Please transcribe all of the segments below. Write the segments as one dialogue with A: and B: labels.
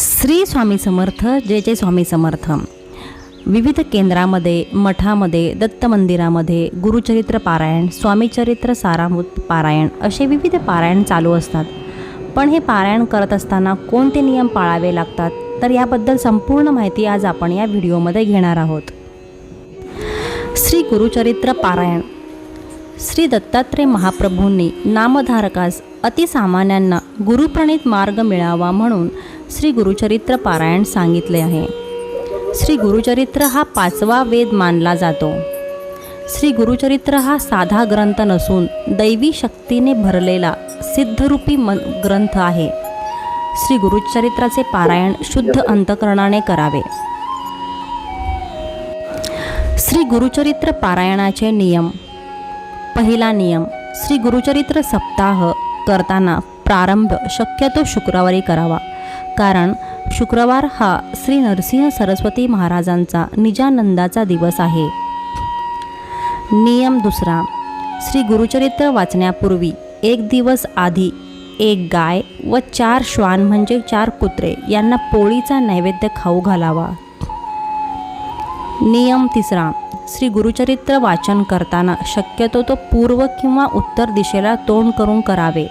A: श्री स्वामी समर्थ जय जय स्वामी समर्थ. विविध केंद्रामध्ये मठामध्ये दत्त मंदिरामध्ये गुरुचरित्र पारायण स्वामीचरित्र सारामृत पारायण असे विविध पारायण चालू असतात. पण हे पारायण करत असताना कोणते नियम पाळावे लागतात? तर याबद्दल संपूर्ण माहिती आज आपण या व्हिडिओमध्ये घेणार आहोत. श्री गुरुचरित्र पारायण. श्री दत्तात्रय महाप्रभूंनी नामधारकास अतिसामान्यांना गुरुप्रणित मार्ग मिळावा म्हणून श्री गुरुचरित्र पारायण सांगितले आहे. श्री गुरुचरित्र हा पाचवा वेद मानला जातो. श्री गुरुचरित्र हा साधा ग्रंथ नसून दैवी शक्तीने भरलेला सिद्धरूपी म ग्रंथ आहे. श्री गुरुचरित्राचे पारायण शुद्ध अंतकरणाने करावे. श्री गुरुचरित्र पारायणाचे नियम. पहिला नियम श्री गुरुचरित्र सप्ताह करताना प्रारंभ शक्यतो शुक्रवारी करावा. कारण शुक्रवार हा श्री नरसिंह सरस्वती महाराजांचा निजानंदाचा दिवस आहे. नियम दुसरा. श्री गुरुचरित्र वाचण्यापूर्वी एक दिवस आधी एक गाय व चार श्वान म्हणजे चार कुत्रे यांना पोळीचा नैवेद्य खाऊ घालावा. नियम तिसरा. श्री गुरुचरित्र वाचन करताना शक्यतो तो पूर्व किंवा उत्तर दिशेला तोंड करून करावे.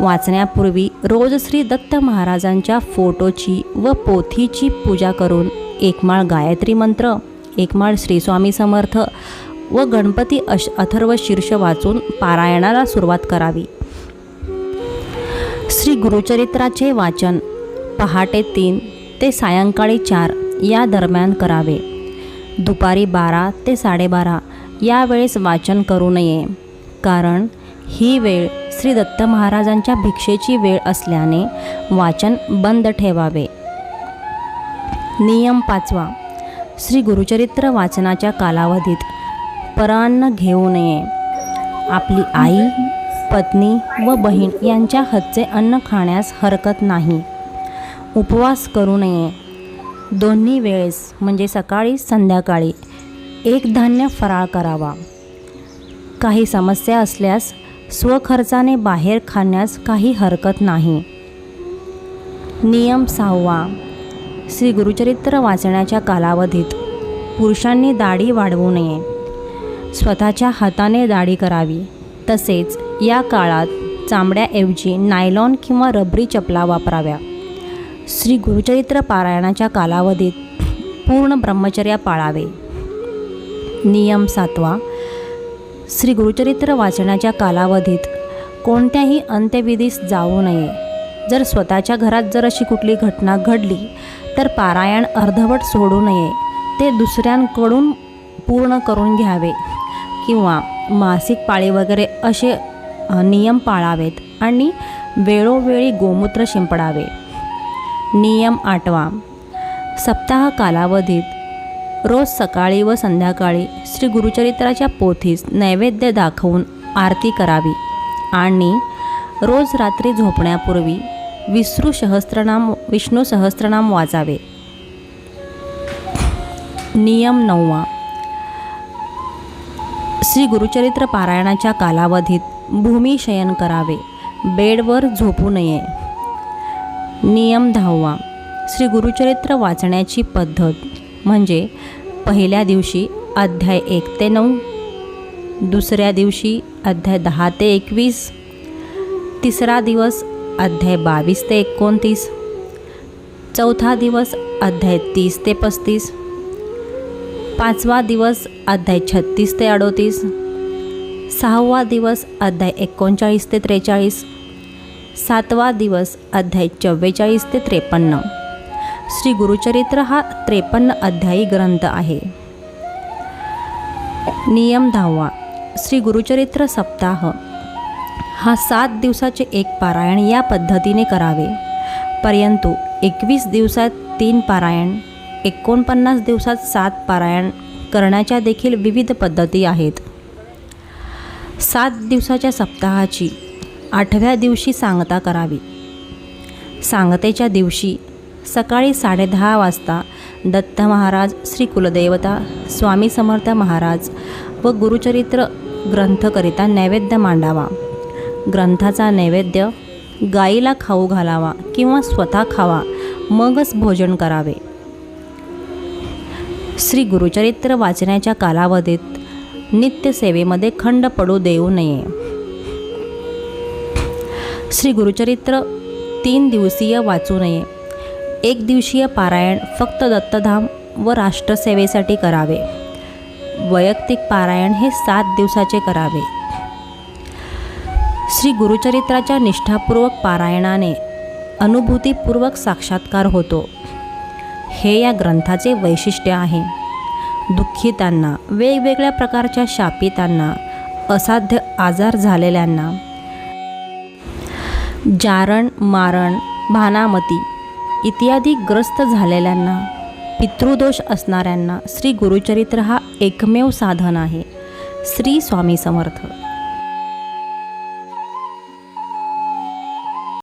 A: वाचण्यापूर्वी रोज श्री दत्त महाराजांच्या फोटोची व पोथीची पूजा करून एकमाळ गायत्री मंत्र एकमाळ श्रीस्वामी समर्थ व गणपती अश अथर्व शीर्ष वाचून पारायणाला सुरुवात करावी. श्री गुरुचरित्राचे वाचन पहाटे तीन ते सायंकाळी चार या दरम्यान करावे. दुपारी बारा ते साडेबारा या वेळेस वाचन करू नये कारण ही वेळ श्री दत्त महाराजांच्या भिक्षेची वेळ असल्याने वाचन बंद ठेवावे. नियम पाचवा. श्री गुरुचरित्र वाचनाच्या कालावधीत परान्न घेऊ नये. आपली आई पत्नी व बहीण यांच्या हातचे अन्न खाण्यास हरकत नाही. उपवास करू नये. दोन्ही वेळेस म्हणजे सकाळी संध्याकाळी एक धान्य फराळ करावा. काही समस्या असल्यास स्वखर्चाने बाहेर खाण्यास काही हरकत नाही. नियम सहावा. श्री गुरुचरित्र वाचण्याच्या कालावधीत पुरुषांनी दाढी वाढवू नये. स्वतःच्या हाताने दाढी करावी. तसेच या काळात चांबड्याऐवजी नायलॉन किंवा रबरी चपला वापराव्या. श्री गुरुचरित्र पारायणाच्या कालावधीत पूर्ण ब्रह्मचर्या पाळावे. नियम सातवा. श्री गुरुचरित्र वाचण्याच्या कालावधीत कोणत्याही अंत्यविधीस जाऊ नये. जर स्वतःच्या घरात जर अशी कुठली घटना घडली तर पारायण अर्धवट सोडू नये. ते दुसऱ्यांकडून पूर्ण करून घ्यावे किंवा मासिक पाळी वगैरे असे नियम पाळावेत आणि वेळोवेळी गोमूत्र शिंपडावे. नियम आठवा. सप्ताह कालावधीत रोज सकाळी व संध्याकाळी श्री गुरुचरित्राच्या पोथीस नैवेद्य दाखवून आरती करावी. आणि रोज रात्री झोपण्यापूर्वी विष्णू सहस्त्रनाम विष्णू सहस्त्रनाम वाचावे नियम नववा. श्री गुरुचरित्र पारायणाच्या कालावधीत भूमिशयन करावे. बेडवर झोपू नये. नियम दहावा. श्री गुरुचरित्र वाचण्याची पद्धत. म्हणजे पहिल्या दिवशी अध्याय एक ते नऊ दुसऱ्या दिवशी अध्याय दहा ते एकवीस तिसरा दिवस अध्याय बावीस ते एकोणतीस चौथा दिवस अध्याय तीस ते पस्तीस पाचवा दिवस अध्याय छत्तीस ते अडोतीस सहावा दिवस अध्याय एकोणचाळीस ते त्रेचाळीस सातवा दिवस अध्याय चव्वेचाळीस ते त्रेपन्न. श्री गुरुचरित्र हा त्रेपन्न अध्यायी ग्रंथ आहे. नियम दहावा. श्री गुरुचरित्र सप्ताह. हा सात दिवसाचे एक पारायण या पद्धतीने करावे. परंतु एकवीस दिवसात तीन पारायण एकोणपन्नास दिवसात सात पारायण करण्याच्या देखील विविध पद्धती आहेत. सात दिवसाच्या सप्ताहाची आठव्या दिवशी सांगता करावी. सांगतेच्या दिवशी सकाळी साडेदहा वाजता दत्त महाराज श्री कुलदेवता स्वामी समर्थ महाराज व गुरुचरित्र ग्रंथकरिता नैवेद्य मांडावा. ग्रंथाचा नैवेद्य गाईला खाऊ घालावा किंवा स्वतः खावा मगच भोजन करावे. श्री गुरुचरित्र वाचण्याच्या कालावधीत नित्यसेवेमध्ये खंड पडू देऊ नये. श्री गुरुचरित्र तीन दिवसीय वाचू नये. एक दिवसीय पारायण फक्त दत्तधाम व राष्ट्रसेवेसाठी करावे. वैयक्तिक पारायण हे सात दिवसाचे करावे. श्री गुरुचरित्राच्या निष्ठापूर्वक पारायणाने अनुभूतीपूर्वक साक्षात्कार होतो. हे या ग्रंथाचे वैशिष्ट्य आहे. दुःखितांना वेगवेगळ्या प्रकारच्या शापितांना असाध्य आजार झालेल्यांना जारण मारण भानामती इत्यादी ग्रस्त झालेल्यांना पितृदोष असणाऱ्यांना श्री गुरुचरित्र हा एकमेव साधन आहे. श्री स्वामी समर्थ.